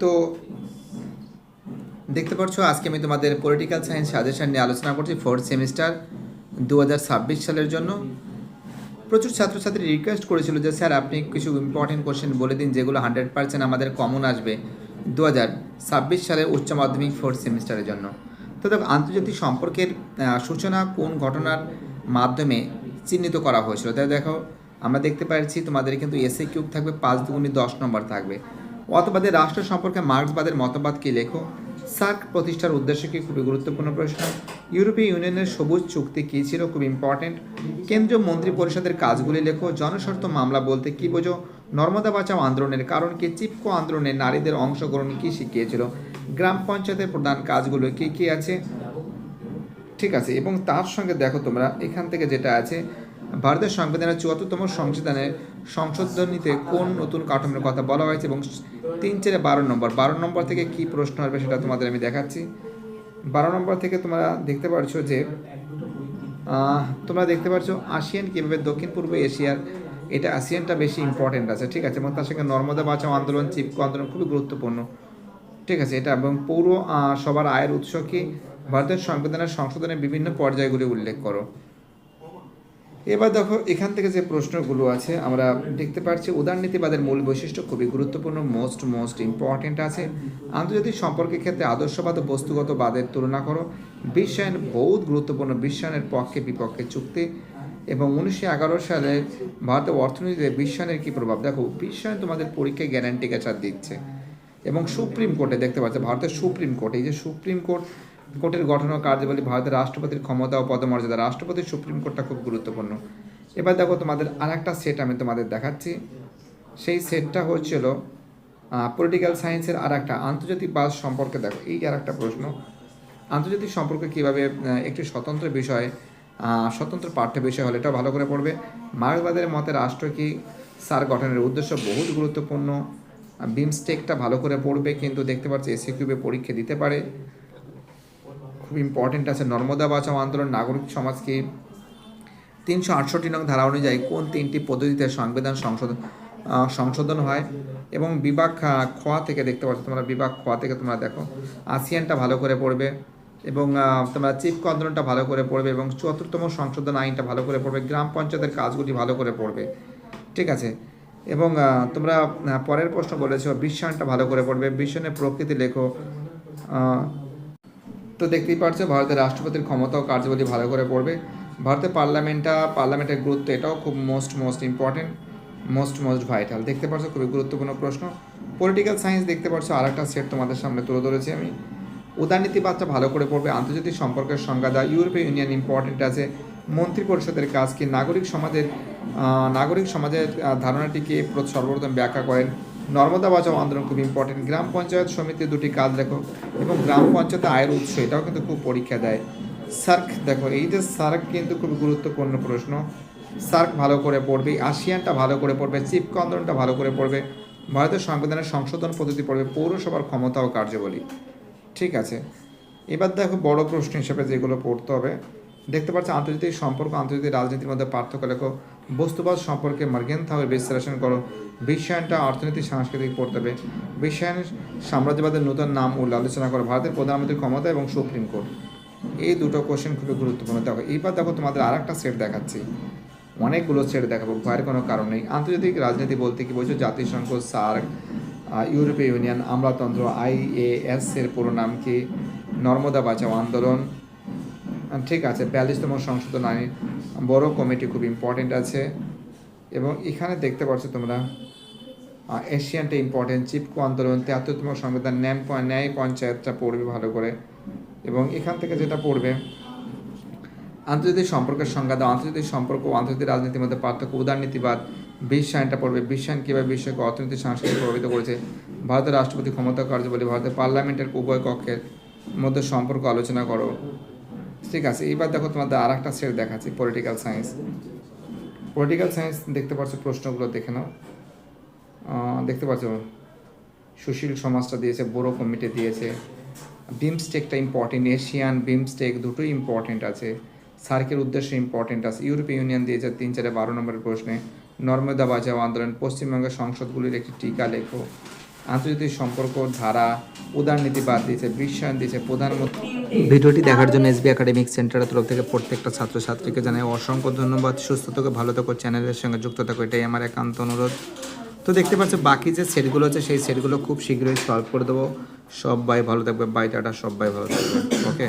তো দেখতে পাচ্ছ আজকে আমি তোমাদের পলিটিক্যাল সায়েন্স সাজেশন নিয়ে আলোচনা করছি ফোর্থ সেমিস্টার দু হাজার ছাব্বিশ সালের জন্য। প্রচুর ছাত্রছাত্রী রিকোয়েস্ট করেছিল যে, স্যার, আপনি কিছু ইম্পর্টেন্ট কোশ্চেন বলে দিন যেগুলো হান্ড্রেড পার্সেন্ট আমাদের কমন আসবে দু হাজার ছাব্বিশ সালের উচ্চ মাধ্যমিক ফোর্থ সেমিস্টারের জন্য। তো দেখো, আন্তর্জাতিক সম্পর্কের সূচনা কোন ঘটনার মাধ্যমে চিহ্নিত করা হয়েছিল? তাই দেখো, আমরা দেখতে পাচ্ছি তোমাদের কিন্তু এসএ কিউব থাকবে, পাঁচ দুগুণি দশ নম্বর থাকবে। অতবাদের রাষ্ট্র সম্পর্কে মার্ক্সবাদের মতবাদ কি লেখো? সার্ক প্রতিষ্ঠার উদ্দেশ্য কি খুবই গুরুত্বপূর্ণ প্রশ্ন। ইউরোপীয় ইউনিয়নের সবুজ চুক্তি কী ছিল খুব ইম্পর্টেন্ট কেন্দ্রীয় মন্ত্রী পরিষদের কাজগুলি লেখো। জনস্বার্থ মামলা বলতে কি বোঝো? নর্মদা বাঁচাও আন্দোলনের কারণ কি? চিপকো আন্দোলনে নারীদের অংশগ্রহণ কি শিখিয়েছিল? গ্রাম পঞ্চায়েতের প্রধান কাজগুলো কি কি আছে? ঠিক আছে, এবং তার সঙ্গে দেখো তোমরা, এখান থেকে যেটা আছে ভারতের সংবিধানের চুয়াত্তরতম সংবিধানের সংশোধনীতে কোন নতুন কাঠামোর কথা বলা হয়েছে এবং তিন চারে বারো নম্বর বারো নম্বর থেকে কি প্রশ্ন আসবে সেটা তোমাদের আমি দেখাচ্ছি। বারো নম্বর থেকে তোমরা দেখতে পারছ যে তোমরা দেখতে পারছ আসিয়ান কীভাবে দক্ষিণ পূর্ব এশিয়ার, এটা আসিয়ানটা বেশি ইম্পর্টেন্ট আছে, ঠিক আছে, এবং তার সঙ্গে নর্মদা বাঁচাও আন্দোলন, চিপকো আন্দোলন খুবই গুরুত্বপূর্ণ, ঠিক আছে, এটা এবং পৌর সবার আয়ের উৎস কি? ভারতের সংবিধানের সংশোধনের বিভিন্ন পর্যায়গুলি উল্লেখ করো। এবার দেখো, এখান থেকে যে প্রশ্নগুলো আছে, আমরা দেখতে পাচ্ছি উদারনীতিবাদের মূল বৈশিষ্ট্য খুবই গুরুত্বপূর্ণ মোস্ট মোস্ট ইম্পর্টেন্ট আছে। আন্তর্জাতিক সম্পর্কের ক্ষেত্রে আদর্শবাদ ও বস্তুগত বাদের তুলনা করো। বিশ্বায়ন বহুত গুরুত্বপূর্ণ, বিশ্বায়নের পক্ষে বিপক্ষে চুক্তি। এবং উনিশশো এগারো সালে ভারতের অর্থনীতিতে বিশ্বায়নের কী প্রভাব? দেখো, বিশ্বায়ন তোমাদের পরীক্ষায় গ্যারান্টি কাছার দিচ্ছে। এবং সুপ্রিম কোর্টে দেখতে পাচ্ছ, ভারতের সুপ্রিম কোর্ট, এই যে সুপ্রিম কোর্ট কোর্টের গঠন ও কার্যাবলী ভারতের রাষ্ট্রপতির ক্ষমতা ও পদমর্যাদা। রাষ্ট্রপতির সুপ্রিম কোর্টটা খুব গুরুত্বপূর্ণ। এবার দেখো তোমাদের আর একটা সেট আমি তোমাদের দেখাচ্ছি। সেই সেটটা হচ্ছিল পলিটিক্যাল সায়েন্সের আর একটা আন্তর্জাতিক বাস সম্পর্কে দেখো। এই আর একটা প্রশ্ন। আন্তর্জাতিক সম্পর্কে কীভাবে একটি স্বতন্ত্র বিষয় স্বতন্ত্র পাঠ্য বিষয় হলে এটাও ভালো করে পড়বে। মার্কসবাদের মতে রাষ্ট্র কি সার গঠনের উদ্দেশ্য বহুত গুরুত্বপূর্ণ। বিমস্টেকটা ভালো করে পড়বে, কিন্তু দেখতে পাচ্ছি এসে কিউবে পরীক্ষা দিতে পারে। খুব ইম্পর্টেন্ট আছে। নর্মদা বাঁচাও আন্দোলন, নাগরিক সমাজকে তিনশো আটষট্টি নং ধারা অনুযায়ী কোন তিনটি পদ্ধতিতে সংবিধান সংশোধন সংশোধন হয়? এবং বিভাগ খোয়া থেকে দেখতে পাচ্ছ তোমরা, বিভাগ খোয়া থেকে তোমরা দেখো। আসিয়ানটা ভালো করে পড়বে এবং তোমরা চিফ আন্দোলনটা ভালো করে পড়বে এবং চুয়াত্তরতম সংশোধন আইনটা ভালো করে পড়বে, গ্রাম পঞ্চায়েতের কাজগুলি ভালো করে পড়বে। ঠিক আছে? এবং তোমরা পরের প্রশ্ন বলেছ বিশ্বায়নটা ভালো করে পড়বে। বিশ্বায়নের প্রকৃতি লেখো। তো দেখতেই পাচ্ছ ভারতের রাষ্ট্রপতির ক্ষমতা ও কার্যাবলী ভালো করে পড়বে। ভারতের পার্লামেন্টটা, পার্লামেন্টের গুরুত্ব এটাও খুব most most important most most vital দেখতে পাচ্ছ খুবই গুরুত্বপূর্ণ প্রশ্ন। পলিটিক্যাল সায়েন্স দেখতে পাচ্ছ আর একটা সেট তোমাদের সামনে তুলে ধরেছি আমি। উদারনীতিবাদটা ভালো করে পড়বে, আন্তর্জাতিক সম্পর্কের সংজ্ঞা দা ইউরোপীয় ইউনিয়ন ইম্পর্টেন্ট আছে। মন্ত্রী পরিষদের কাজ কি, নাগরিক সমাজের নাগরিক সমাজের ধারণাটিকে সর্বপ্রথম ব্যাখ্যা করেন। নর্মদা বাঁচাও আন্দোলন খুব ইম্পর্টেন্ট গ্রাম পঞ্চায়েত সমিতির দুটি কাজ দেখো, এবং গ্রাম পঞ্চায়েত আয়ের উৎস এটাও কিন্তু খুব পরীক্ষা দেয়। সার্ক দেখো, এই যে সার্ক কিন্তু খুব গুরুত্বপূর্ণ প্রশ্ন। সার্ক ভালো করে পড়বে, আসিয়ানটা ভালো করে পড়বে চিপকো আন্দোলনটা ভালো করে পড়বে, ভারতের সংবিধানের সংশোধন পদ্ধতি পড়বে, পৌরসভার ক্ষমতা ও কার্যাবলী। ঠিক আছে, এবার দেখো বড় প্রশ্ন হিসেবে যেগুলো পড়তে হবে। দেখতে পাচ্ছ আন্তর্জাতিক সম্পর্ক, আন্তর্জাতিক রাজনীতির মধ্যে পার্থক্য লেখো। বস্তুবাদ সম্পর্কে মার্গেন থাওয়ের বিশ্লেষণ করো। বিশ্বায়নটা অর্থনীতি সাংস্কৃতিক পড়তে বিশ্বায়ন সাম্রাজ্যবাদের নতুন নাম ও আলোচনা করো। ভারতের প্রধানমন্ত্রীর ক্ষমতা এবং সুপ্রিম কোর্ট। এই দুটো কোশ্চেন খুবই গুরুত্বপূর্ণ। দেখো, এইবার দেখো তোমাদের আর একটা সেট দেখাচ্ছি। অনেকগুলো সেট দেখাবো, ভয়ের কোনো কারণ নেই। আন্তর্জাতিক রাজনীতি বলতে কি বলছো জাতিসংঘ সার্ক ইউরোপীয় ইউনিয়ন আমলাতন্ত্র আইএএস এর পুরো নাম কি? নর্মদা বাঁচাও আন্দোলন ঠিক আছে, বিয়াল্লিশতম সংশোধন আইন বড় কমিটি খুব ইম্পর্টেন্ট আছে। এবং এখানে দেখতে পাচ্ছ তোমরা এশিয়ানটা ইম্পর্টেন্ট চিপকো আন্দোলন তিয়াত্তরতম সংবিধান ন্যায় ন্যায় পঞ্চায়েতটা পড়বে ভালো করে। এবং এখান থেকে যেটা পড়বে, আন্তর্জাতিক সম্পর্কের সংজ্ঞা আন্তর্জাতিক সম্পর্ক আন্তর্জাতিক রাজনীতির মধ্যে পার্থক্য উদারনীতিবাদ বিশ্বায়নটা পড়বে। বিশ্বায়ন কীভাবে বিশ্বকে অর্থনৈতিক, সাংস্কৃতিক প্রভাবিত করেছে? ভারতের রাষ্ট্রপতি ক্ষমতা কার্যবলী, ভারতের পার্লামেন্টের উভয় কক্ষের মধ্যে সম্পর্ক আলোচনা করো। ঠিক আছে, এইবার দেখো তোমাদের আর একটা সেট দেখাচ্ছি পলিটিক্যাল সায়েন্স পলিটিক্যাল সায়েন্স দেখতে পাচ্ছ, প্রশ্নগুলো দেখে নাও। দেখতে পাচ্ছ, সুশীল সমাজটা দিয়েছে, বড়ো কমিটি দিয়েছে। বিমস্টেকটা ইম্পর্টেন্ট এশিয়ান বিমস্টেক দুটোই ইম্পর্টেন্ট আছে। সার্কের উদ্দেশ্য ইম্পর্টেন্ট আছে। ইউরোপীয় ইউনিয়ন দিয়েছে তিন চারে বারো নম্বরের প্রশ্নে। নর্মদা বাঁচাও আন্দোলন, পশ্চিমবঙ্গের সংসদগুলির একটি টিকা লেখো। আন্তর্জাতিক সম্পর্ক, ধারা উদারনীতিবাদ দিয়েছে, বিশ্বায়ন দিয়েছে প্রধানমন্ত্রী। ভিডিওটি দেখার জন্য এসবি একাডেমিক সেন্টারের তরফ থেকে প্রত্যেকটা ছাত্রছাত্রীকে জানাই অসংখ্য ধন্যবাদ। সুস্থ থাকো, ভালো থাকো, চ্যানেলের সঙ্গে যুক্ত থাকো, এটাই আমার একান্ত অনুরোধ। তো দেখতে পাচ্ছ, বাকি যে সেটগুলো আছে, সেই সেটগুলো খুব শীঘ্রই সলভ করে দেবো। সবাই ভালো থাকবে, বাই, টাটা, সবাই ভালো থাকবে, ওকে?